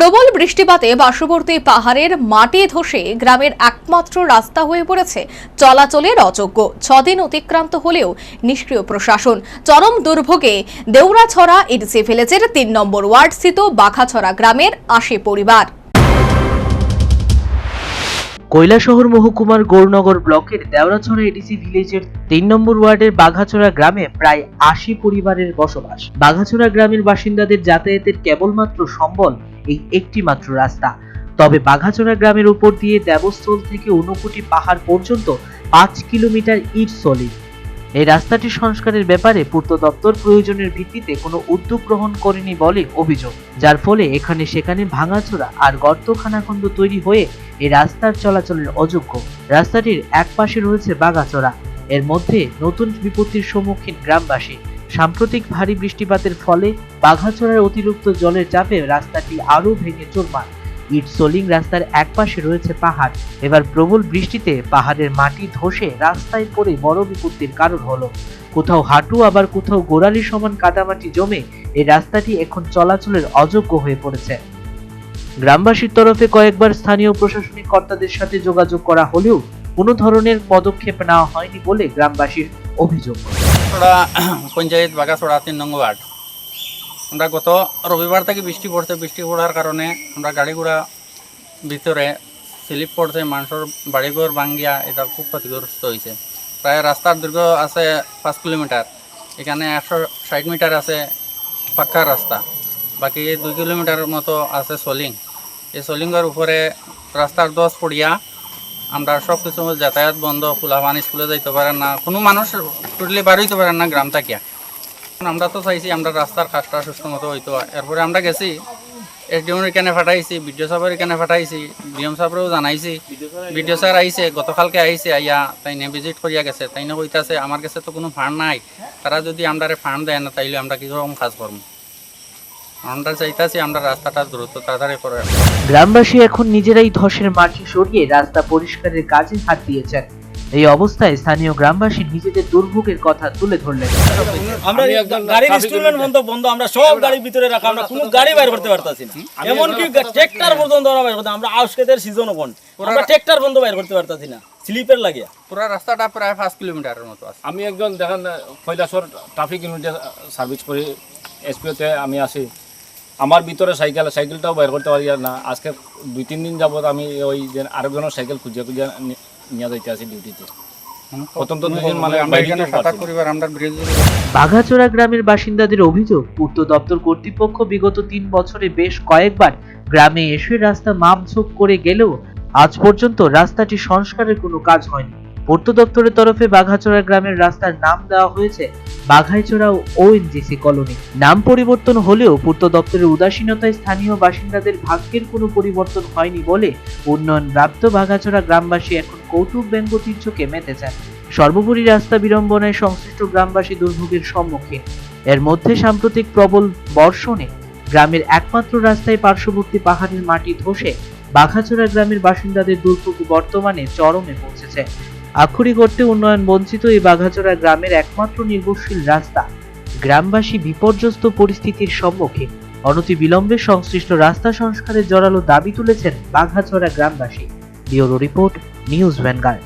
প্রবল বৃষ্টিপাতে পার্শ্ববর্তী পাহাড়ের মাটি ধসে গ্রামের একমাত্র রাস্তা হয়ে পড়েছে চলাচলের অযোগ্য। ছদিন অতিক্রান্ত হলেও নিষ্ক্রিয় প্রশাসন। চরম দুর্ভোগে দেউরাছড়া ইডিসি ভিলেজের তিন নম্বর ওয়ার্ড স্থিত বাঘাছড়া গ্রামের আশি পরিবার। কৈলাসহর মহকুমার গৌরনগর ব্লকের দেওরাছড়া এডিসি ভিলেজের তিন নম্বর ওয়ার্ডের বাঘাছড়া গ্রামে প্রায় আশি পরিবারের বসবাস। বাঘাছড়া গ্রামের বাসিন্দাদের যাতায়াতের কেবলমাত্র সম্বল এই একটি মাত্র রাস্তা। তবে বাঘাচোরা গ্রামের উপর দিয়ে দেবস্থল থেকে ঊনকোটি পাহাড় পর্যন্ত পাঁচ কিলোমিটার ইট সলিড এই রাস্তাটি সংস্কারের ব্যাপারে পূর্ত দপ্তর প্রয়োজনের ভিত্তিতে কোনো উদ্যোগ গ্রহণ করেনি বলে অভিযোগ, যার ফলে এখানে সেখানে ভাঙাচোরা আর গর্ত খানাখন্দ তৈরি হয়ে এই রাস্তার চলাচলের অযোগ্য। রাস্তাটির এক পাশে রয়েছে বাগাচড়া এর মধ্যে নতুন বিপত্তির সম্মুখীন গ্রামবাসী। সাম্প্রতিক ভারী বৃষ্টিপাতের ফলে বাঘাচড়ার অতিরিক্ত জলের চাপে রাস্তাটি আরও ভেঙে চলমান ইট সোলিং রাস্তার এক পাশে রয়েছে পাহাড়। এবার প্রবল বৃষ্টিতে পাহাড়ের মাটি ধসে রাস্তায় পড়ে বড় বিপত্তির কারণ হলো। কোথাও হাঁটু আবার কোথাও গোড়ালি সমান কাদামাটি জমে এই রাস্তাটি এখন চলাচলের অযোগ্য হয়ে পড়েছে। গ্রামবাসীর তরফে কয়েকবার স্থানীয় প্রশাসনিক কর্তাদের সাথে যোগাযোগ করা হলেও কোনো ধরনের পদক্ষেপ নেওয়া হয়নি বলে গ্রামবাসীর অভিযোগ। পঞ্চায়েত বাগাছড়া তিন নং ওয়ার্ড। আমরা গত রবিবার থেকে বৃষ্টি পড়ছে, বৃষ্টি পড়ার কারণে আমরা গাড়ি ঘোড়া ভিতরে স্লিপ পড়ছে মানুষের বাড়িঘর ভাঙ্গিয়া এটা খুব ক্ষতিগ্রস্ত হয়েছে। প্রায় রাস্তার দৈর্ঘ্য আছে পাঁচ কিলোমিটার, এখানে একশো ষাট মিটার আছে পাক্কা রাস্তা, বাকি দুই কিলোমিটার মতো আছে সলিং। এই সলিংয়ের উপরে রাস্তার দশ পড়িয়া আমরা সব কিছু যাতায়াত বন্ধ ফুলাবান স্কুলে যাইতে পারেন না, কোনো মানুষ টোটালি বার হইতে পারেন না, গ্রাম থাকিয়া। আমরা তো চাইছি আমরা রাস্তার কাজটা সুস্থ মতো হইতো এরপরে আমরা গেছি এসডিএম এখানে ফাটাইছি, বিডিও সাহেবের এখানে ফাটাইছি ডিএম সাহেবরেও জানাইছি, বিডিও স্যার আইছে, গতকালকে আইছে, আইয়া তাইনে ভিজিট করিয়া গেছে তাইনে কইতাছে, আমার কাছে তো কোনো ফান্ড নাই, তারা যদি আমরা ফান্ড দেয় না তাইলে আমরা কীরকম কাজ করব আমরা চাইতাছি আমরা রাস্তাটা দ্রুত তাড়াতাড়ি করে গ্রামবাসী এখন নিজেরাই ধসের মাটি সরিয়ে রাস্তা পরিষ্কারের কাজে হাত দিয়েছেন। এই অবস্থায় স্থানীয় গ্রামবাসী নিজেদের দুর্ভোগের কথা তুলে ধরলেন। আমরা গাড়ির ইনস্টলমেন্ট বন্ধ বন্ধ আমরা সব গাড়ির ভিতরে রাখা আমরা কোনো গাড়ি বাইর করতে পারতাছি না। এমনকি ট্রেক্টর পর্যন্ত আমরা বাইর করতে আমরা আউসকেদের বন্ধ আমরা ট্রেক্টর বন্ধ বাইর করতে পারতাছি না স্লিপের লাগিয়া পুরো রাস্তাটা প্রায় পাঁচ কিলোমিটারের মতো আছে। আমি একজন দেখেন কৈলাসর ট্রাফিক ইউনিটে সার্ভিস করি এসপিওতে আমি আছি। আমার ভিতরে সাইকেল সাইকেলটাও বের করতে পারি না। আজকে দুই তিন দিন যাবত আমি ওই যে আরেকজনের সাইকেল খুঁজে খুঁজে নিয়ে যাইতে আছি ডিউটিতে মানে আমরা এখানে বাইরে সাতার পাচ্ছি না। পরিবার আমরা ব্রিজ বাঘাচোরা গ্রামের বাসিন্দাদের অভিযোগ পূর্ত দপ্তর কর্তৃপক্ষ বিগত তিন বছরে বেশ কয়েকবার গ্রামে এসে রাস্তা মাপঝোপ করে গেলেও আজ পর্যন্ত রাস্তাটি সংস্কারের কোনো কাজ হয়নি। পূর্ত দপ্তরের তরফে বাঘাচোরা গ্রামের রাস্তার নাম দেওয়া হয়েছে বাঘাইচোরা ওএনজিসি কলোনি। নাম পরিবর্তন হলেও পূর্ত দপ্তরের উদাসীনতায় স্থানীয় বাসিন্দাদের ভাগ্যের কোনো পরিবর্তন হয়নি বলে উন্নয়ন প্রাপ্ত বাঘাচোরা গ্রামবাসী এখন কৌতুক ব্যঙ্গ তীর্থকে মেতেছেন। সর্বোপরি রাস্তা বিড়ম্বনায় সংশ্লিষ্ট গ্রামবাসী দুর্ভোগের সম্মুখীন। এর মধ্যে সাম্প্রতিক প্রবল বর্ষণে গ্রামের একমাত্র রাস্তায় পার্শ্ববর্তী পাহাড়ের মাটি ধসে বাঘাচোরা গ্রামের বাসিন্দাদের দুর্ভোগ বর্তমানে চরমে পৌঁছেছে। আক্ষরিক অর্থে উন্নয়ন বঞ্চিত এই বাঘাচোরা গ্রামের একমাত্র নির্ভরশীল রাস্তা। গ্রামবাসী বিপর্যস্ত পরিস্থিতির সম্মুখে অনতি বিলম্বে সংশ্লিষ্ট রাস্তা সংস্কারের জোরালো দাবি তুলেছেন বাঘাচড়া গ্রামবাসী। Bureau report, News Vanguard.